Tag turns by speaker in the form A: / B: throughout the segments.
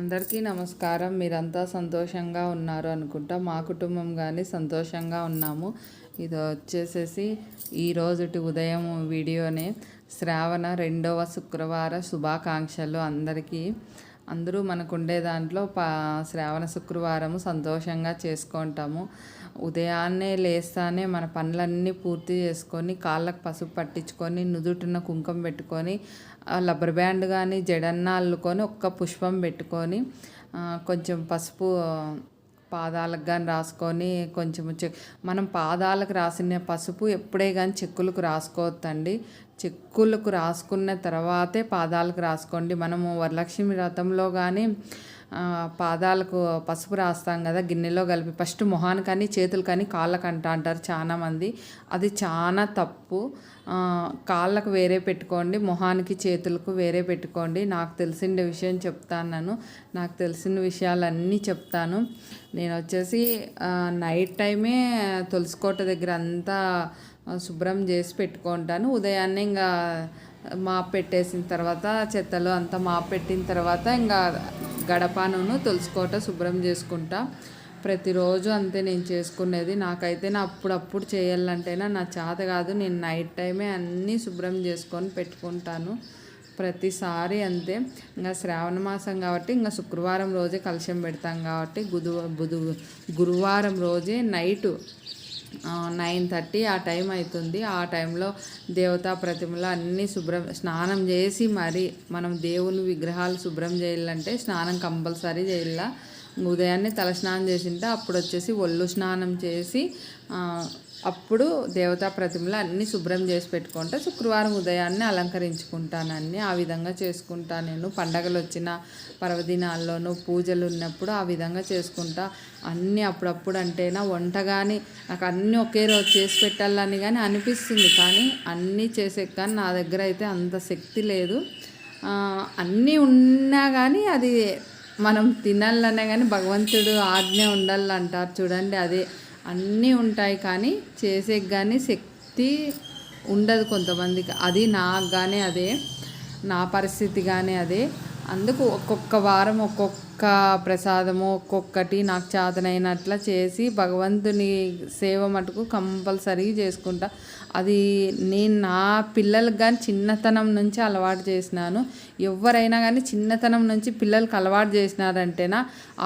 A: అందరికీ నమస్కారం. మీరంతా సంతోషంగా ఉన్నారు అనుకుంటా. మా కుటుంబం కానీ సంతోషంగా ఉన్నాము. ఇది వచ్చేసేసి ఈరోజుటి ఉదయం వీడియోనే. శ్రావణ రెండవ శుక్రవార శుభాకాంక్షలు అందరికీ. అందరూ మనకు ఉండే దాంట్లో పా శ్రావణ శుక్రవారము సంతోషంగా చేసుకుంటాము. ఉదయాన్నే లేస్తానే మన పనులన్నీ పూర్తి చేసుకొని కాళ్ళకు పసుపు పట్టించుకొని నుదుటిన కుంకుమ పెట్టుకొని లబ్బర్ బ్యాండ్ కానీ జడన్న అల్లుకొని ఒక్క పుష్పం పెట్టుకొని కొంచెం పసుపు పాదాలకు కానీ రాసుకొని కొంచెం మనం పాదాలకు రాసిన పసుపు ఎప్పుడే కానీ చెక్కులకు రాసుకోవద్దండి. చెక్కులకు రాసుకున్న తర్వాతే పాదాలకు రాసుకోండి. మనము వరలక్ష్మి వ్రతంలో కానీ పాదాలకు పసుపు రాస్తాం కదా గిన్నెలో కలిపి ఫస్ట్ మొహాన్ని కానీ చేతులు కానీ కాళ్ళకు అంట అంటారు చాలామంది అది చాలా తప్పు. కాళ్ళకు వేరే పెట్టుకోండి మొహానికి చేతులకు వేరే పెట్టుకోండి. నాకు తెలిసిన విషయం చెప్తాను నాకు తెలిసిన విషయాలన్నీ చెప్తాను. నేను వచ్చేసి నైట్ టైమే తులసికోట దగ్గర అంతా శుభ్రం చేసి పెట్టుకుంటాను. ఉదయాన్నే ఇంకా మాప్ పెట్టేసిన తర్వాత చెత్తలు అంతా మాప్ పెట్టిన తర్వాత ఇంకా గడపను తులుసుకోట శుభ్రం చేసుకుంటా. ప్రతిరోజు అంతే నేను చేసుకునేది. నాకైతే నా అప్పుడప్పుడు చేయాలంటేనా నా చేత కాదు. నేను నైట్ టైమే అన్నీ శుభ్రం చేసుకొని పెట్టుకుంటాను. ప్రతిసారి అంతే. ఇంకా శ్రావణ మాసం కాబట్టి ఇంకా శుక్రవారం రోజే కలుషం పెడతాం కాబట్టి గుదు బుధు గురువారం రోజే నైటు నైన్ థర్టీ ఆ టైం అవుతుంది. ఆ టైంలో దేవతా ప్రతిమలు అన్నీ శుభ్రం స్నానం చేసి మరి మనం దేవుని విగ్రహాలు శుభ్రం చేయాలంటే స్నానం కంపల్సరీ చేయాల. ఉదయాన్నే తలస్నానం చేసింటే అప్పుడు వచ్చేసి ఒళ్ళు స్నానం చేసి అప్పుడు దేవతా ప్రతిమలు అన్నీ శుభ్రం చేసి పెట్టుకుంటే శుక్రవారం ఉదయాన్నే అలంకరించుకుంటాను అన్నీ ఆ విధంగా చేసుకుంటా నేను. పండగలు వచ్చిన పర్వదినాల్లోనూ పూజలు ఉన్నప్పుడు ఆ విధంగా చేసుకుంటా. అన్నీ అప్పుడప్పుడు అంటేనా వంట కానీ నాకు అన్నీ ఒకే రోజు చేసి పెట్టాలని కానీ అనిపిస్తుంది. కానీ అన్నీ చేసే కానీ నా దగ్గర అయితే అంత శక్తి లేదు. అన్నీ ఉన్నా కానీ అది మనం తినాలనే కానీ భగవంతుడు ఆజ్ఞ ఉండాలంటారు చూడండి. అదే అన్నీ ఉంటాయి కానీ చేసే కానీ శక్తి ఉండదు కొంతమందికి. అది నాకు కానీ అదే నా పరిస్థితి కానీ అదే. అందుకు ఒక్కొక్క వారం ఒక్కొక్క ప్రసాదము ఒక్కొక్కటి నాకు చేతనైనట్లా చేసి భగవంతుని సేవ మటుకు కంపల్సరీ చేసుకుంటా. అది నేను నా పిల్లలకు కానీ చిన్నతనం నుంచి అలవాటు చేసినాను. ఎవరైనా కానీ చిన్నతనం నుంచి పిల్లలకి అలవాటు చేసినారంటేనా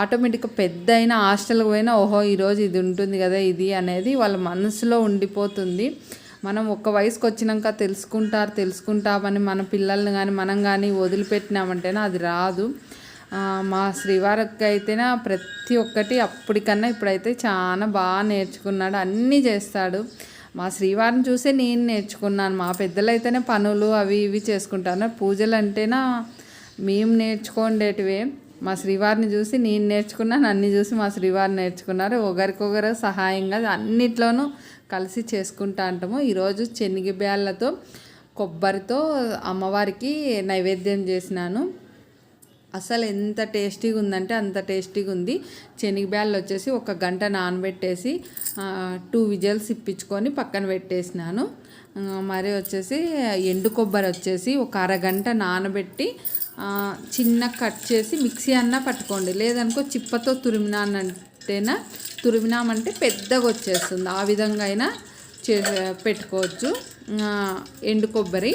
A: ఆటోమేటిక్గా పెద్ద అయినా హాస్టల్కి పోయినా ఓహో ఈరోజు ఇది ఉంటుంది కదా ఇది అనేది వాళ్ళ మనసులో ఉండిపోతుంది. మనం ఒక వయసుకు వచ్చినాక తెలుసుకుంటారు తెలుసుకుంటామని మన పిల్లల్ని కానీ మనం కానీ వదిలిపెట్టినామంటేనే అది రాదు. మా శ్రీవారికి అయితేనే ప్రతి ఒక్కటి అప్పటికన్నా ఇప్పుడైతే చాలా బాగా నేర్చుకున్నాడు అన్నీ చేస్తాడు. మా శ్రీవారిని చూసే నేను నేర్చుకున్నాను. మా పెద్దలు అయితేనే పనులు అవి ఇవి చేసుకుంటాను పూజలు అంటేనా మేము నేర్చుకోండేటివే. మా శ్రీవారిని చూసి నేను నేర్చుకున్నాను అన్ని చూసి మా శ్రీవారిని నేర్చుకున్నారు. ఒకరికొకరు సహాయంగా అన్నిట్లోనూ కలిసి చేసుకుంటా అంటాము ఈరోజు శనగబ్యాళ్ళతో కొబ్బరితో అమ్మవారికి నైవేద్యం చేసినాను. అసలు ఎంత టేస్టీగా ఉందంటే అంత టేస్టీగా ఉంది. శనగబ్యాళ్ళు వచ్చేసి ఒక గంట నానబెట్టేసి టూ విజల్స్ ఇప్పించుకొని పక్కన పెట్టేసినాను. మరి వచ్చేసి ఎండు కొబ్బరి వచ్చేసి ఒక అరగంట నానబెట్టి చిన్న కట్ చేసి మిక్సీ అన్నా పట్టుకోండి. లేదనుకో చిప్పతో తురిమినానంటేనా తురిమినామంటే పెద్దగా వచ్చేస్తుంది. ఆ విధంగా అయినా చే పెట్టుకోవచ్చు. ఎండు కొబ్బరి.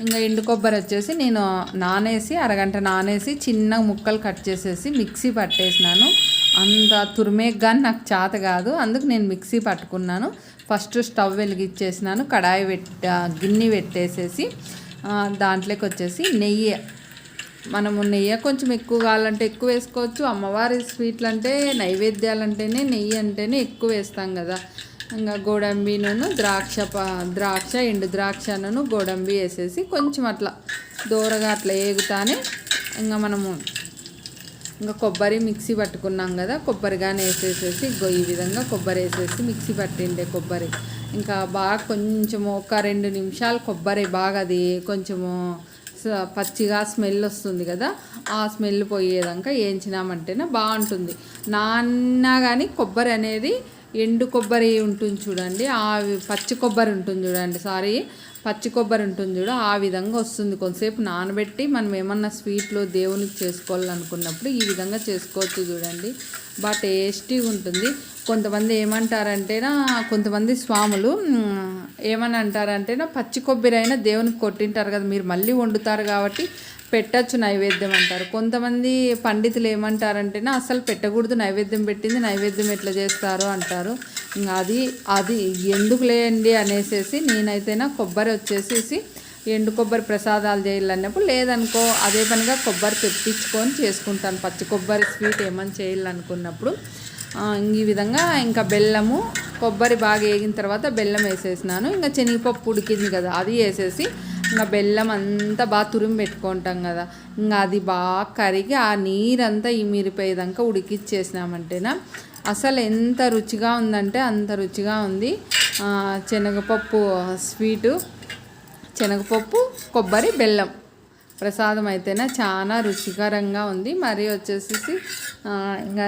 A: ఇంకా ఎండు కొబ్బరి వచ్చేసి నేను నానేసి అరగంట నానేసి చిన్న ముక్కలు కట్ చేసేసి మిక్సీ పట్టేసినాను. అంత తురిమేకి కానీ నాకు చేత కాదు. అందుకు నేను మిక్సీ పట్టుకున్నాను. ఫస్ట్ స్టవ్ వెలిగించేసినాను కడాయి పెట్ట గిన్నె పెట్టేసేసి దాంట్లోకి వచ్చేసి నెయ్యి మనము నెయ్యి కొంచెం ఎక్కువ కావాలంటే ఎక్కువ వేసుకోవచ్చు అమ్మవారి స్వీట్లు అంటే నైవేద్యాలు అంటేనే నెయ్యి అంటేనే ఎక్కువ వేస్తాం కదా. ఇంకా గోడంబిను ద్రాక్ష ద్రాక్ష ఎండు ద్రాక్షను గోడంబి వేసేసి కొంచెం అట్లా దూరగా అట్లా ఏగుతానే ఇంకా మనము ఇంకా కొబ్బరి మిక్సీ పట్టుకున్నాం కదా కొబ్బరిగానే వేసేసేసి ఈ విధంగా కొబ్బరి వేసేసి మిక్సీ పట్టిండే కొబ్బరి. ఇంకా బాగా కొంచెము ఒక రెండు నిమిషాలు కొబ్బరి బాగా అది కొంచెము పచ్చిగా స్మెల్ వస్తుంది కదా ఆ స్మెల్ పోయేదాకా వేయించినామంటేనే బాగుంటుంది. నాన్న కానీ కొబ్బరి అనేది ఎండు కొబ్బరి ఉంటుంది చూడండి ఆ పచ్చి కొబ్బరి ఉంటుంది చూడండి సారీ. పచ్చి కొబ్బరి ఉంటుంది చూడు ఆ విధంగా వస్తుంది. కొంతసేపు నానబెట్టి మనం ఏమన్నా స్వీట్లు దేవునికి చేసుకోవాలనుకున్నప్పుడు ఈ విధంగా చేసుకోవచ్చు చూడండి. బాగా టేస్టీగా ఉంటుంది. కొంతమంది ఏమంటారంటేనా కొంతమంది స్వాములు ఏమని అంటారంటేనా పచ్చి కొబ్బరి అయినా దేవునికి కొట్టింటారు కదా మీరు మళ్ళీ వండుతారు కాబట్టి పెట్టచ్చు నైవేద్యం అంటారు. కొంతమంది పండితులు ఏమంటారంటేనా అసలు పెట్టకూడదు నైవేద్యం పెట్టింది నైవేద్యం ఎట్లా చేస్తారు అంటారు. అది అది ఎందుకు లేండి అనేసేసి నేనైతేనా కొబ్బరి వచ్చేసేసి ఎండు కొబ్బరి ప్రసాదాలు చేయాలన్నప్పుడు లేదనుకో అదే పనిగా కొబ్బరి తెప్పించుకొని చేసుకుంటాను. పచ్చి కొబ్బరి స్వీట్ ఏమని చేయాలనుకున్నప్పుడు. ఈ విధంగా ఇంకా బెల్లము కొబ్బరి బాగా వేగిన తర్వాత బెల్లం వేసేసినాను. ఇంకా శనగపప్పు ఉడికింది కదా అది వేసేసి ఇంకా బెల్లం అంతా బాగా తురిమి పెట్టుకుంటాం కదా. ఇంకా అది బాగా కరిగి ఆ నీరంతా ఈ మిరిపోయేదాకా ఉడికిచ్చేసినామంటేనా అసలు ఎంత రుచిగా ఉందంటే అంత రుచిగా ఉంది. శనగపప్పు స్వీటు శనగపప్పు కొబ్బరి బెల్లం. ప్రసాదం అయితేనే చాలా రుచికరంగా ఉంది. మరి వచ్చేసి ఇంకా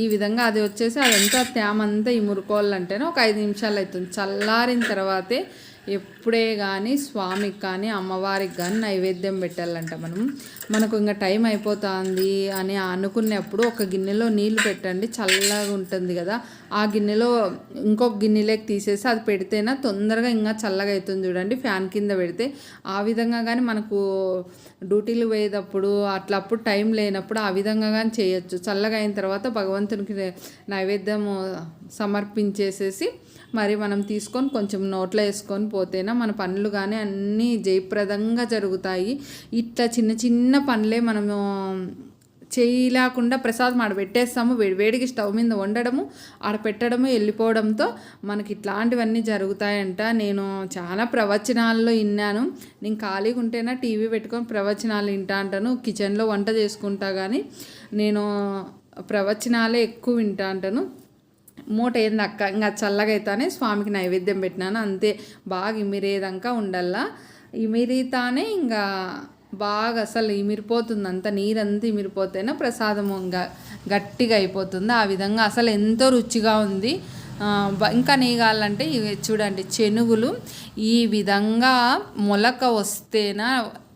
A: ఈ విధంగా అది వచ్చేసి అదంతా తేమ అంతా ఇమురుకోవాలంటేనే ఒక ఐదు నిమిషాలు అవుతుంది చల్లారిన తర్వాతే ఎప్పుడే కానీ స్వామికి కానీ అమ్మవారికి కానీ నైవేద్యం పెట్టాలంట మనం. మనకు ఇంకా టైం అయిపోతుంది అని అనుకున్నప్పుడు ఒక గిన్నెలో నీళ్ళు పెట్టండి చల్లగా ఉంటుంది కదా. ఆ గిన్నెలో ఇంకొక గిన్నెలోకి తీసేసి అది పెడితేనే తొందరగా ఇంకా చల్లగా అవుతుంది చూడండి ఫ్యాన్ కింద పెడితే. ఆ విధంగా కానీ మనకు డ్యూటీలు పోయేటప్పుడు అట్లా అప్పుడు టైం లేనప్పుడు ఆ విధంగా కానీ చేయొచ్చు. చల్లగా అయిన తర్వాత భగవంతునికి నైవేద్యం సమర్పించేసేసి మరి మనం తీసుకొని కొంచెం నోట్లో వేసుకొని పోతేనా మన పనులు కానీ అన్నీ జయప్రదంగా జరుగుతాయి. ఇట్లా చిన్న చిన్న పనులే మనము చేయలేకుండా ప్రసాదం ఆడ పెట్టేస్తాము. వేడి వేడికి స్టవ్ మీద వండడము ఆడ పెట్టడము వెళ్ళిపోవడంతో మనకి ఇట్లాంటివన్నీ జరుగుతాయంట. నేను చాలా ప్రవచనాల్లో విన్నాను నేను ఖాళీగా ఉంటేనా టీవీ పెట్టుకొని ప్రవచనాలు వింటా అంటాను. కిచెన్లో వంట చేసుకుంటా కానీ నేను ప్రవచనాలే ఎక్కువ వింటా అంటాను. మూట ఏంది అక్క? ఇంకా చల్లగా అయితేనే స్వామికి నైవేద్యం పెట్టినాను. అంతే. బాగా ఇమిరేదాకా ఉండల్లా. ఇమిరితానే ఇంకా బాగా అసలు ఇమిరిపోతుంది. అంత నీరంతా ఇమిరిపోతేనే ప్రసాదం ఇంకా గట్టిగా అయిపోతుంది. ఆ విధంగా అసలు ఎంతో రుచిగా ఉంది. ఇంకా నీగాలంటే ఇవి చూడండి చెనుగులు. ఈ విధంగా మొలక వస్తేనా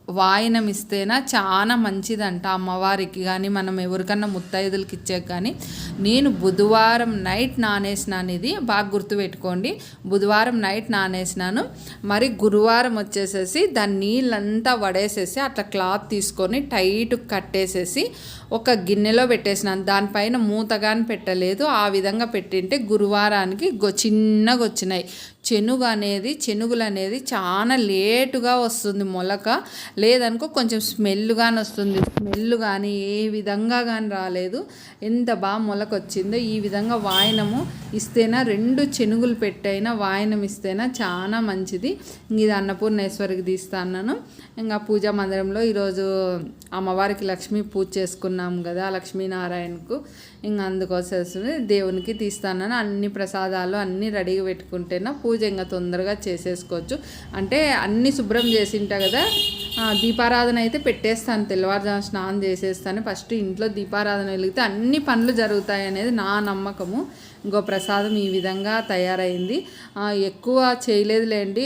A: వాయనం ఇస్తేనా చాలా మంచిదంట అమ్మవారికి. కానీ మనం ఎవరికన్నా ముత్తైదులకి ఇచ్చే కానీ నేను బుధవారం నైట్ నానేసినాను ఇది బాగా గుర్తుపెట్టుకోండి. బుధవారం నైట్ నానేసినాను. మరి గురువారం వచ్చేసేసి దాని నీళ్ళంతా వడేసేసి అట్లా క్లాత్ తీసుకొని టైట్ కట్టేసేసి ఒక గిన్నెలో పెట్టేసినాను. దానిపైన మూతగాని పెట్టలేదు. ఆ విధంగా పెట్టింటే గురువారానికి గో చిన్నగా వచ్చినాయి. చెనుగు అనేది చెనుగులు అనేది చాలా లేటుగా వస్తుంది మొలక. లేదనుకో కొంచెం స్మెల్ కానీ వస్తుంది. స్మెల్ కానీ ఏ విధంగా కానీ రాలేదు. ఎంత బాగా మొలక వచ్చిందో ఈ విధంగా వాయనము ఇస్తేనా రెండు చెనుగులు పెట్టైనా వాయనం ఇస్తేనా చాలా మంచిది. ఇది అన్నపూర్ణేశ్వరికి తీస్తాను ఇంకా పూజా మందిరంలో ఈరోజు అమ్మవారికి లక్ష్మీ పూజ చేసుకున్నాను. చేసుకున్నాం కదా లక్ష్మీనారాయణకు. ఇంకా అందుకోసం దేవునికి తీస్తానని అన్ని ప్రసాదాలు అన్నీ రెడీగా పెట్టుకుంటేనా పూజ ఇంకా తొందరగా చేసేసుకోవచ్చు. అంటే అన్నీ శుభ్రం చేసింటా కదా దీపారాధన అయితే పెట్టేస్తాను. తెల్లవారుజాము స్నానం చేసేస్తాను. ఫస్ట్ ఇంట్లో దీపారాధన వెలిగితే అన్ని పనులు జరుగుతాయి అనేది నా నమ్మకము. ఇంకో ప్రసాదం ఈ విధంగా తయారైంది. ఎక్కువ చేయలేదులేండి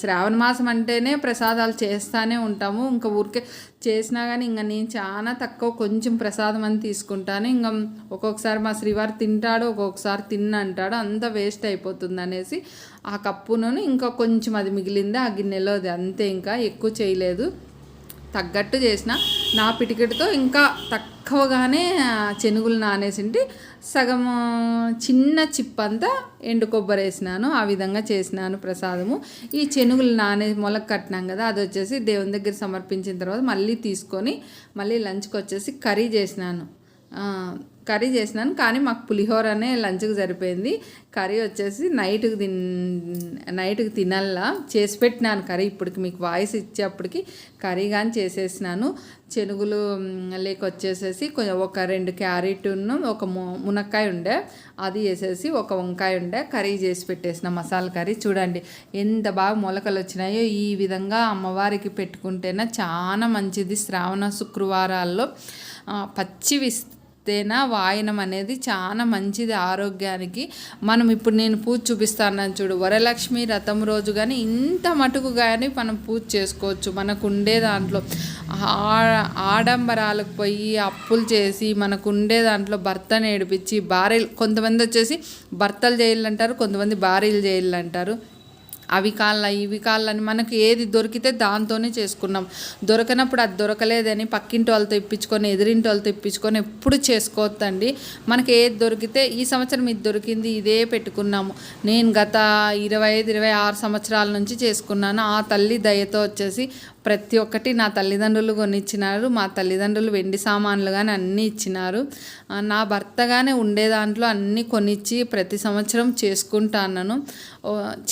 A: శ్రావణ మాసం అంటేనే ప్రసాదాలు చేస్తానే ఉంటాము. ఇంకా ఊరికే చేసినా కానీ ఇంకా నేను చాలా తక్కువ కొంచెం ప్రసాదం అని తీసుకుంటాను. ఇంకా ఒక్కొక్కసారి మా శ్రీవారు తింటాడు ఒక్కొక్కసారి తిన్న అంటాడు అంత వేస్ట్ అయిపోతుంది అనేసి ఆ కప్పును ఇంకా కొంచెం అది మిగిలింది ఆ గిన్నెలో అది అంతే ఇంకా ఎక్కువ చేయలేదు. తగ్గట్టు చేసిన. నా పిటికెట్తో ఇంకా తక్కువగానే చెనుగులు నానేసింటి. సగం చిన్న చిప్ అంతా ఎండు కొబ్బరి వేసినాను ఆ విధంగా చేసినాను ప్రసాదము. ఈ చెనుగులు నానే మొలక కట్టినాం కదా అది వచ్చేసి దేవుని దగ్గర సమర్పించిన తర్వాత మళ్ళీ తీసుకొని మళ్ళీ లంచ్కి వచ్చేసి కర్రీ చేసినాను. కర్రీ చేసినాను కానీ మాకు పులిహోరనే లంచ్కి సరిపోయింది. కర్రీ వచ్చేసి నైట్కి తిన్ నైట్కి తినల్లా చేసి పెట్టినాను కర్రీ ఇప్పటికి మీకు వాయిస్ ఇచ్చేప్పటికి కర్రీ కానీ చేసేసినాను. చెనుగులు లేక వచ్చేసేసి కొంచెం ఒక రెండు క్యారెట్ను ఒక ము- మునక్కాయ ఉండే అది వేసేసి ఒక వంకాయ ఉండే కర్రీ చేసి పెట్టేసిన మసాలా కర్రీ. చూడండి ఎంత బాగా మొలకలు వచ్చినాయో. ఈ విధంగా అమ్మవారికి పెట్టుకుంటేనే చాలా మంచిది. శ్రావణ శుక్రవారాల్లో పచ్చివి చేస్తేనా వాయనం అనేది చాలా మంచిది ఆరోగ్యానికి. మనం ఇప్పుడు నేను పూజ చూపిస్తాను చూడు వరలక్ష్మి రథం రోజు కానీ ఇంత మటుకు కానీ మనం పూజ చేసుకోవచ్చు. మనకు ఉండే దాంట్లో ఆ- ఆడంబరాలకు పోయి అప్పులు చేసి మనకు ఉండే దాంట్లో భర్తను ఏడిపించి భార్యలు కొంతమంది వచ్చేసి భర్తలు చేయాలంటారు కొంతమంది భార్యలు చేయాలంటారు అవి కాళ్ళ ఇవి కాళ్ళని మనకు ఏది దొరికితే దాంతోనే చేసుకున్నాం. దొరకనప్పుడు అది దొరకలేదని పక్కింటి వాళ్ళతో ఇప్పించుకొని ఎదిరింటి వాళ్ళతో ఇప్పించుకొని ఎప్పుడు చేసుకోవద్దండి. మనకి ఏది దొరికితే ఈ సంవత్సరం ఇది దొరికింది ఇదే పెట్టుకున్నాము. నేను గత ఇరవై ఐదు ఇరవై ఆరు సంవత్సరాల నుంచి చేసుకున్నాను. ఆ తల్లి దయతో వచ్చేసి ప్రతి ఒక్కటి నా తల్లిదండ్రులు కొనిచ్చినారు మా తల్లిదండ్రులు వెండి సామాన్లు కానీ అన్నీ ఇచ్చినారు. నా భర్తగానే ఉండే దాంట్లో అన్నీ కొనిచ్చి ప్రతి సంవత్సరం చేసుకుంటాను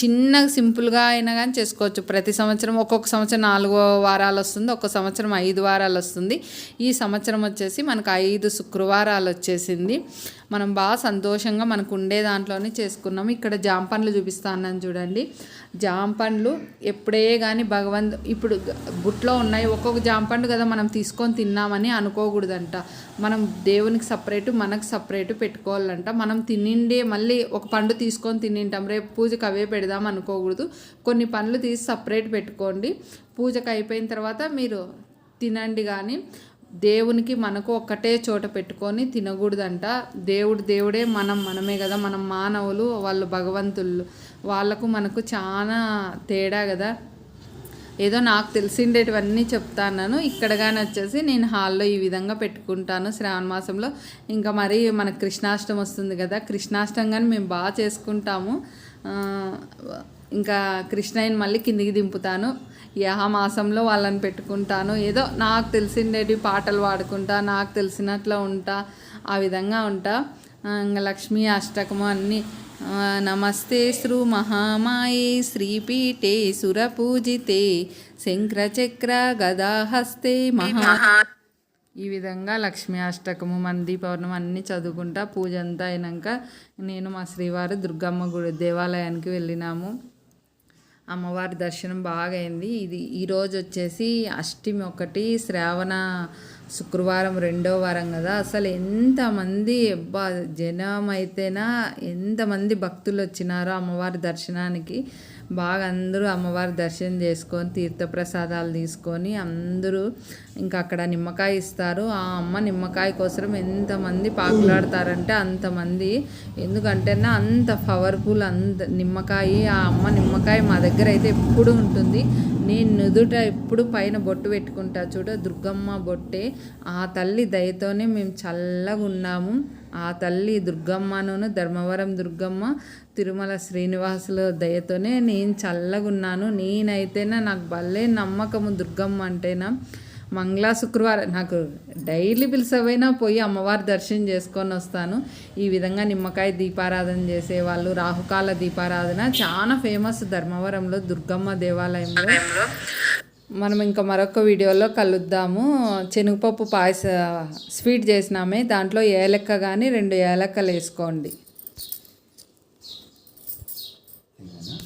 A: చిన్న చిన్నగా సింపుల్గా అయినా కానీ చేసుకోవచ్చు. ప్రతి సంవత్సరం ఒక్కొక్క సంవత్సరం నాలుగో వారాలు వస్తుంది ఒక్కొక్క సంవత్సరం ఐదు వారాలు వస్తుంది. ఈ సంవత్సరం వచ్చేసి మనకు ఐదు శుక్రవారాలు వచ్చేసింది. మనం బాగా సంతోషంగా మనకు ఉండే దాంట్లోనే చేసుకున్నాం. ఇక్కడ జామ పండ్లు చూపిస్తాను చూడండి. జామ పండ్లు ఎప్పుడే కానీ భగవంత్ ఇప్పుడు బుట్లో ఉన్నాయి. ఒక్కొక్క జామ పండు కదా మనం తీసుకొని తిన్నామని అనుకోకూడదంట. మనం దేవునికి సపరేటు మనకు సపరేటు పెట్టుకోవాలంట. మనం తినిండే మళ్ళీ ఒక పండు తీసుకొని తినింటాం. రేపు పూజకు అవే పెడదాం అనుకోకూడదు. కొన్ని పండ్లు తీసి సపరేట్ పెట్టుకోండి. పూజకు అయిపోయిన తర్వాత మీరు తినండి కానీ దేవునికి మనకు ఒక్కటే చోట పెట్టుకొని తినకూడదంట. దేవుడు దేవుడే మనం మనమే కదా. మనం మానవులు వాళ్ళు భగవంతులు వాళ్ళకు మనకు చాలా తేడా కదా. ఏదో నాకు తెలిసిండేటివన్నీ చెప్తాను ఇక్కడ కానీ వచ్చేసి నేను హాల్లో ఈ విధంగా పెట్టుకుంటాను శ్రావణ మాసంలో. ఇంకా మరి మనకు కృష్ణాష్టమి వస్తుంది కదా. కృష్ణాష్టమి కానీ మేము బాగా చేసుకుంటాము. ఇంకా కృష్ణయ్యని మళ్ళీ కిందికి దింపుతాను. యహ మాసంలో వాళ్ళని పెట్టుకుంటాను. ఏదో నాకు తెలిసిండేటి పాటలు పాడుకుంటా నాకు తెలిసినట్లు ఉంటా ఆ విధంగా ఉంటా. ఇంకా లక్ష్మీ అష్టకము అన్నీ. నమస్తే శ్రీ మహామాయే శ్రీపీఠే సురపూజితే శంక్రచక్ర గదాహస్తే మహా. ఈ విధంగా లక్ష్మీ అష్టకము మంది పౌర్ణమి అన్నీ చదువుకుంటా. పూజ అంతా అయినాక నేను మా శ్రీవారి దుర్గమ్మ గుడి దేవాలయానికి వెళ్ళినాము. అమ్మవారి దర్శనం బాగా అయింది. ఇది ఈరోజు వచ్చేసి అష్టమి ఒకటి శ్రావణ శుక్రవారం రెండో వారం కదా. అసలు ఎంతమంది అబ్బా జనం అయితేనా ఎంతమంది భక్తులు వచ్చినారో అమ్మవారి దర్శనానికి. బాగా అందరూ అమ్మవారి దర్శనం చేసుకొని తీర్థప్రసాదాలు తీసుకొని అందరూ ఇంకా అక్కడ నిమ్మకాయ ఇస్తారు. ఆ అమ్మ నిమ్మకాయ కోసం ఎంతమంది పాకులాడతారంటే అంతమంది. ఎందుకంటేనా అంత పవర్ఫుల్ అంత నిమ్మకాయ. ఆ అమ్మ నిమ్మకాయ మా దగ్గర అయితే ఎప్పుడు ఉంటుంది. నేను నుదుట ఎప్పుడు పైన బొట్టు పెట్టుకుంటా చూడ దుర్గమ్మ బొట్టే. ఆ తల్లి దయతోనే మేము చల్లగా ఉన్నాము. ఆ తల్లి దుర్గమ్మను ధర్మవరం దుర్గమ్మ తిరుమల శ్రీనివాసుల దయతోనే నేను చల్లగా ఉన్నాను. నేనైతేనా నాకు భలే నమ్మకము దుర్గమ్మ అంటేనా? మంగళ శుక్రవారం నాకు డైలీ పిలిసపోయినా పోయి అమ్మవారి దర్శనం చేసుకొని వస్తాను. ఈ విధంగా నిమ్మకాయ దీపారాధన చేసేవాళ్ళు రాహుకాల దీపారాధన చాలా ఫేమస్ ధర్మవరంలో దుర్గమ్మ దేవాలయంలో. మనం ఇంకా మరొక వీడియోలో కలుద్దాము. శనగపప్పు పాయస స్వీట్ చేసినామే దాంట్లో ఏలక్క కానీ రెండు ఏలక్కలు వేసుకోండి.